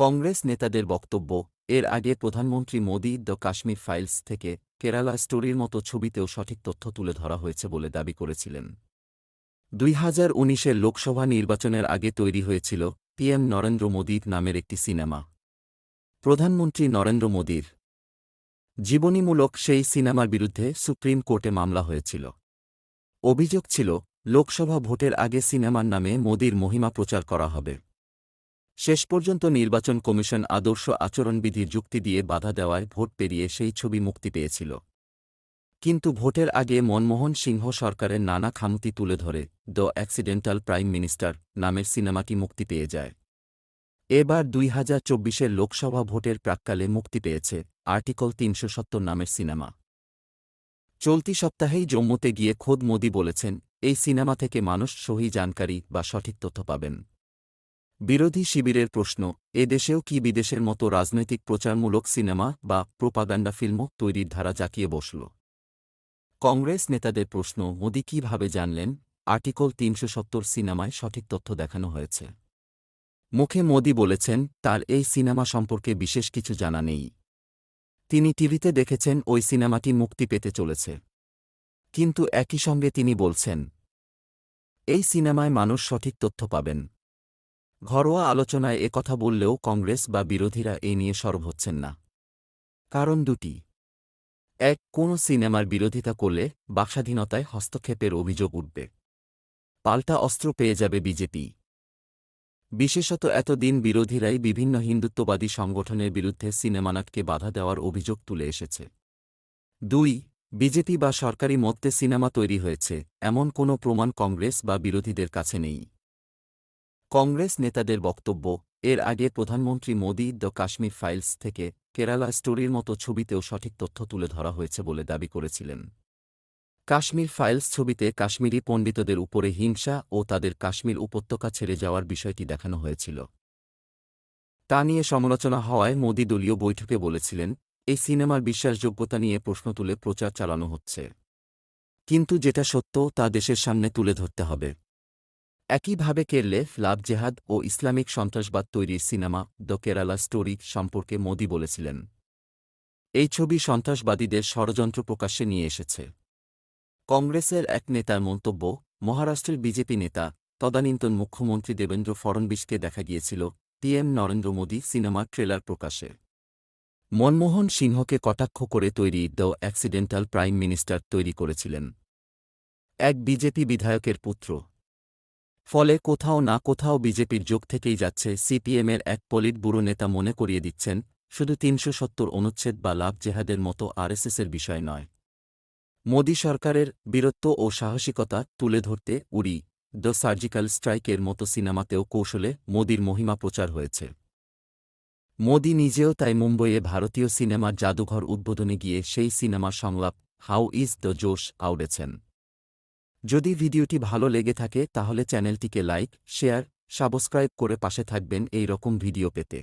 কংগ্রেস নেতাদের বক্তব্য, এর আগে প্রধানমন্ত্রী মোদী দ্য কাশ্মীর ফাইলস থেকে কেরালা স্টোরির মতো ছবিতেও সঠিক তথ্য তুলে ধরা হয়েছে বলে দাবি করেছিলেন। দুই হাজার উনিশের লোকসভা নির্বাচনের আগে তৈরি হয়েছিল পিএম নরেন্দ্র মোদীর নামের একটি সিনেমা। প্রধানমন্ত্রী নরেন্দ্র মোদীর জীবনীমূলক সেই সিনেমার বিরুদ্ধে সুপ্রিম কোর্টে মামলা হয়েছিল। অভিযোগ ছিল, লোকসভা ভোটের আগে সিনেমার নামে মোদীর মহিমা প্রচার করা হবে। শেষ পর্যন্ত নির্বাচন কমিশন আদর্শ আচরণবিধির যুক্তি দিয়ে বাধা দেওয়ায় ভোট পেরিয়ে সেই ছবি মুক্তি পেয়েছিল। কিন্তু ভোটের আগে মনমোহন সিংহ সরকারের নানা খামতি তুলে ধরে, দ্য অ্যাক্সিডেন্টাল প্রাইম মিনিস্টার নামের সিনেমাটি মুক্তি পেয়ে যায়? এবার দুই হাজার চব্বিশের লোকসভা ভোটের প্রাক্কালে মুক্তি পেয়েছে আর্টিকল তিনশো সত্তর নামের সিনেমা। চলতি সপ্তাহেই জম্মুতে গিয়ে খোদ মোদি বলেছেন, এই সিনেমা থেকে মানুষ সহি জানকারি বা সঠিক তথ্য পাবেন। বিরোধী শিবিরের প্রশ্ন, এ দেশেও কি বিদেশের মতো রাজনৈতিক প্রচারমূলক সিনেমা বা প্রোপাগান্ডা ফিল্মও তৈরির ধারা জাকিয়ে বসল? কংগ্রেস নেতাদের প্রশ্ন, মোদি কীভাবে জানলেন? আর্টিকল তিনশো সত্তর সিনেমায় সঠিক তথ্য দেখানো হয়েছে। মুখে মোদি বলেছেন, তার এই সিনেমা সম্পর্কে বিশেষ কিছু জানা নেই। তিনি টিভিতে দেখেছেন, ওই সিনেমাটি মুক্তি পেতে চলেছে। কিন্তু একই সঙ্গে তিনি বলছেন, এই সিনেমায় মানুষ সঠিক তথ্য পাবেন। ঘরোয়া আলোচনায় কথা বললেও কংগ্রেস বা বিরোধীরা এ নিয়ে সরব হচ্ছেন না। কারণ দুটি। এক, কোন সিনেমার বিরোধিতা করলে বাকস্বাধীনতায় হস্তক্ষেপের অভিযোগ উঠবে। পাল্টা অস্ত্র পেয়ে যাবে বিজেপি। বিশেষত এতদিন বিরোধীরাই বিভিন্ন হিন্দুত্ববাদী সংগঠনের বিরুদ্ধে সিনেমানাটকে বাধা দেওয়ার অভিযোগ তুলে এসেছে। দুই, বিজেপি বা সরকারি মধ্যে সিনেমা তৈরি হয়েছে, এমন কোনো প্রমাণ কংগ্রেস বা বিরোধীদের কাছে নেই। কংগ্রেস নেতাদের বক্তব্য, এর আগে প্রধানমন্ত্রী মোদি দ্য কাশ্মীর ফাইলস থেকে কেরালা স্টোরির মতো ছবিতেও সঠিক তথ্য তুলে ধরা হয়েছে বলে দাবি করেছিলেন। কাশ্মীর ফাইলস ছবিতে কাশ্মীরি পণ্ডিতদের উপরে হিংসা ও তাদের কাশ্মীর উপত্যকা ছেড়ে যাওয়ার বিষয়টি দেখানো হয়েছিল। তা নিয়ে সমালোচনা হওয়ায় মোদি দলীয় বৈঠকে বলেছিলেন, এই সিনেমার বিশ্বাসযোগ্যতা নিয়ে প্রশ্ন তুলে প্রচার চালানো হচ্ছে। কিন্তু যেটা সত্য তা দেশের সামনে তুলে ধরতে হবে। একইভাবে কেরলে লাভ জেহাদ ও ইসলামিক সন্ত্রাসবাদ তৈরির সিনেমা দ্য কেরালা স্টোরি সম্পর্কে মোদি বলেছিলেন। এই ছবি সন্ত্রাসবাদীদের ষড়যন্ত্র প্রকাশ্যে নিয়ে এসেছে। কংগ্রেসের এক নেতার মন্তব্য, মহারাষ্ট্রের বিজেপি নেতা, তদানীন্তন মুখ্যমন্ত্রী দেবেন্দ্র ফড়নবিশকে দেখা গিয়েছিল পিএম নরেন্দ্র মোদী সিনেমার ট্রেলার প্রকাশে। মনমোহন সিংহকে কটাক্ষ করে তৈরি দ্য অ্যাক্সিডেন্টাল প্রাইম মিনিস্টার তৈরি করেছিলেন। এক বিজেপি বিধায়কের পুত্র। ফলে কোথাও না কোথাও বিজেপির যোগ থেকেই যাচ্ছে সিপিএমের এক পলিট বুড়ো নেতা মনে করিয়ে দিচ্ছেন, শুধু তিনশো সত্তর অনুচ্ছেদ বা লাভ জেহাদের মতো আরএসএসের বিষয় নয়। মোদী সরকারের বীরত্ব ও সাহসিকতা তুলে ধরতে উড়ি দ্য সার্জিক্যাল স্ট্রাইকের মতো সিনেমাতেও কৌশলে মোদির মহিমা প্রচার হয়েছে। মোদি নিজেও তাই মুম্বইয়ে ভারতীয় সিনেমার জাদুঘর উদ্বোধনে গিয়ে সেই সিনেমার সংলাপ, হাউ ইজ দ্য জোশ? আউড়েছেন। যদি ভিডিওটি ভালো লেগে থাকে তাহলে চ্যানেলটিকে লাইক, শেয়ার, সাবস্ক্রাইব করে পাশে থাকবেন এই রকম ভিডিও পেতে।